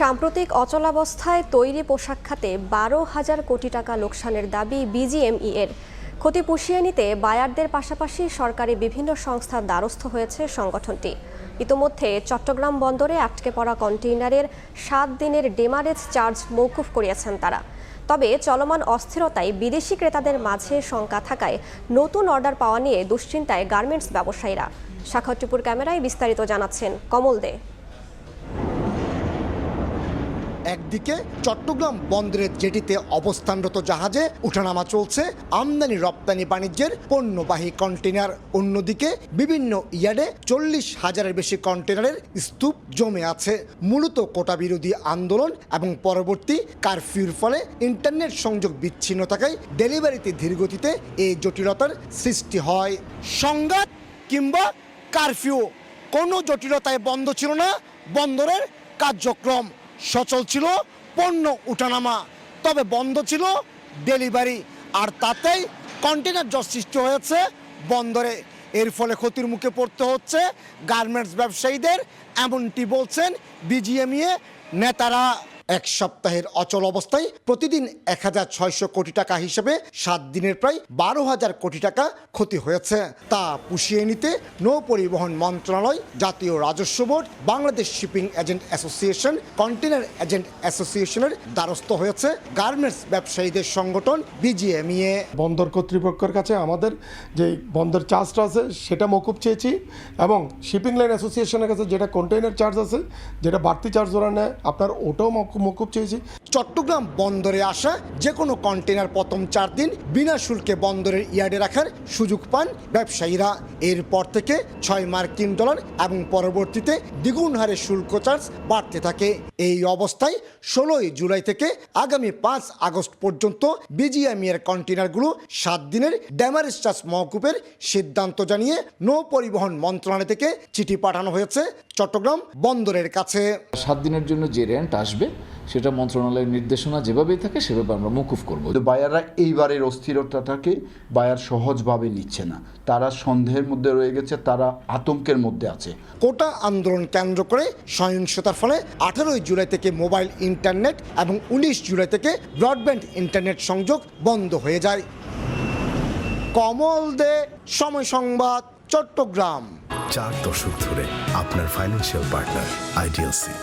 সাম্প্রতিক অচলাবস্থায় তৈরি পোশাক খাতে বারো হাজার কোটি টাকা লোকসানের দাবি বিজিএমই এর। ক্ষতি পুষিয়ে নিতে বায়ারদের পাশাপাশি সরকারি বিভিন্ন সংস্থার দ্বারস্থ হয়েছে সংগঠনটি। ইতোমধ্যে চট্টগ্রাম বন্দরে আটকে পড়া কন্টেইনারের সাত দিনের ডেমারেজ চার্জ মৌকুফ করিয়েছেন তারা। তবে চলমান অস্থিরতায় বিদেশি ক্রেতাদের মাঝে শঙ্কা থাকায় নতুন অর্ডার পাওয়া নিয়ে দুশ্চিন্তায় গার্মেন্টস ব্যবসায়ীরা। শাখাটিপুর ক্যামেরায় বিস্তারিত জানাচ্ছেন কমল দে। একদিকে চট্টগ্রাম বন্দরের জেটিতে অবস্থানরত জাহাজে উঠানামা চলছে, আমদানি রপ্তানি বাণিজ্যের পণ্যবাহী কন্টেনার অন্যদিকে বিভিন্ন ইয়ার্ডে চল্লিশ হাজারের বেশি কন্টেনারের স্তূপ জমে আছে। মূলত কোটা বিরোধী আন্দোলন এবং পরবর্তী কারফিউর ফলে ইন্টারনেট সংযোগ বিচ্ছিন্ন থাকায় ডেলিভারিতে ধীরগতিতে এই জটিলতার সৃষ্টি হয়। সংঘাত কিংবা কারফিউ কোনো জটিলতায় বন্ধ ছিল না বন্দরের কার্যক্রম। সচল ছিল, পণ্য উঠানামা। তবে বন্ধ ছিল ডেলিভারি, আর তাতেই কন্টেনার জট সৃষ্টি হয়েছে বন্দরে। এর ফলে ক্ষতির মুখে পড়তে হচ্ছে গার্মেন্টস ব্যবসায়ীদের, এমনটি বলছেন বিজিএমইএ নেতারা। এক সপ্তাহের অচল অবস্থায় প্রতিদিন এক হাজার ছয়শো কোটি টাকা হিসেবে সাত দিনের প্রায় বারো হাজার কোটি টাকা ক্ষতি হয়েছে। তা পুষিয়ে নিতে নৌ পরিবহন মন্ত্রণালয়, জাতীয় রাজস্ব board, Bangladesh shipping agent association container agent অ্যাসোসিয়েশনের দ্বারস্থ হয়েছে গার্মেন্টস ব্যবসায়ীদের সংগঠন বিজিএমইএ। বন্দর কর্তৃপক্ষের কাছে আমাদের যে বন্দর চার্জটা আছে, সেটা মকুব চেয়েছি এবং শিপিং লাইন অ্যাসোসিয়েশনের কাছে যেটা কন্টেইনার চার্জ আছে, যেটা বাড়তি চার্জ ওরা নেয়, আপনার ওটাও মকুব মকুব চেয়েছি চট্টগ্রাম বন্দরে আসা যে কোনো কন্টেনার প্রথম চার দিন বিনা শুল্কে বন্দরের ইয়ার্ডে রাখার সুযোগ পান ব্যবসায়ীরা। এরপর থেকে ছয় মার্কিন ডলার এবং পরবর্তীতে দ্বিগুণ হারে শুল্ক চার্জ বাড়তে থাকে। এই অবস্থায় ষোলোই জুলাই থেকে আগামী পাঁচ আগস্ট পর্যন্ত বিজিএমই এর কন্টেনারগুলো সাত দিনের ড্যামারেজ চার্জ মহকুপের সিদ্ধান্ত জানিয়ে নৌ পরিবহন মন্ত্রণালয় থেকে চিঠি পাঠানো হয়েছে চট্টগ্রাম বন্দরের কাছে। সাত দিনের জন্য যে রেন্ট আসবে সেটা মন্ত্রণালয়ের নির্দেশনা যেভাবেই থাকে সেভাবে আমরা মকুফ করব। বায়াররা এইবারের অস্থিরতাটাকে বায়ার সহজভাবে নিচ্ছে না। তারা সন্দেহের মধ্যে রয়ে গেছে তারা আতঙ্কের মধ্যে আছে। কোটা আন্দোলন কেন্দ্র করে সহিংসতার ফলে আঠারোই জুলাই থেকে মোবাইল ইন্টারনেট এবং উনিশ জুলাই থেকে ব্রডব্যান্ড ইন্টারনেট সংযোগ বন্ধ হয়ে যায়। কমল দে সময় সংবাদ চট্টগ্রাম। চার দশক ধরে আপনার ফাইন্যান্সিয়াল পার্টনার আইডিএলসি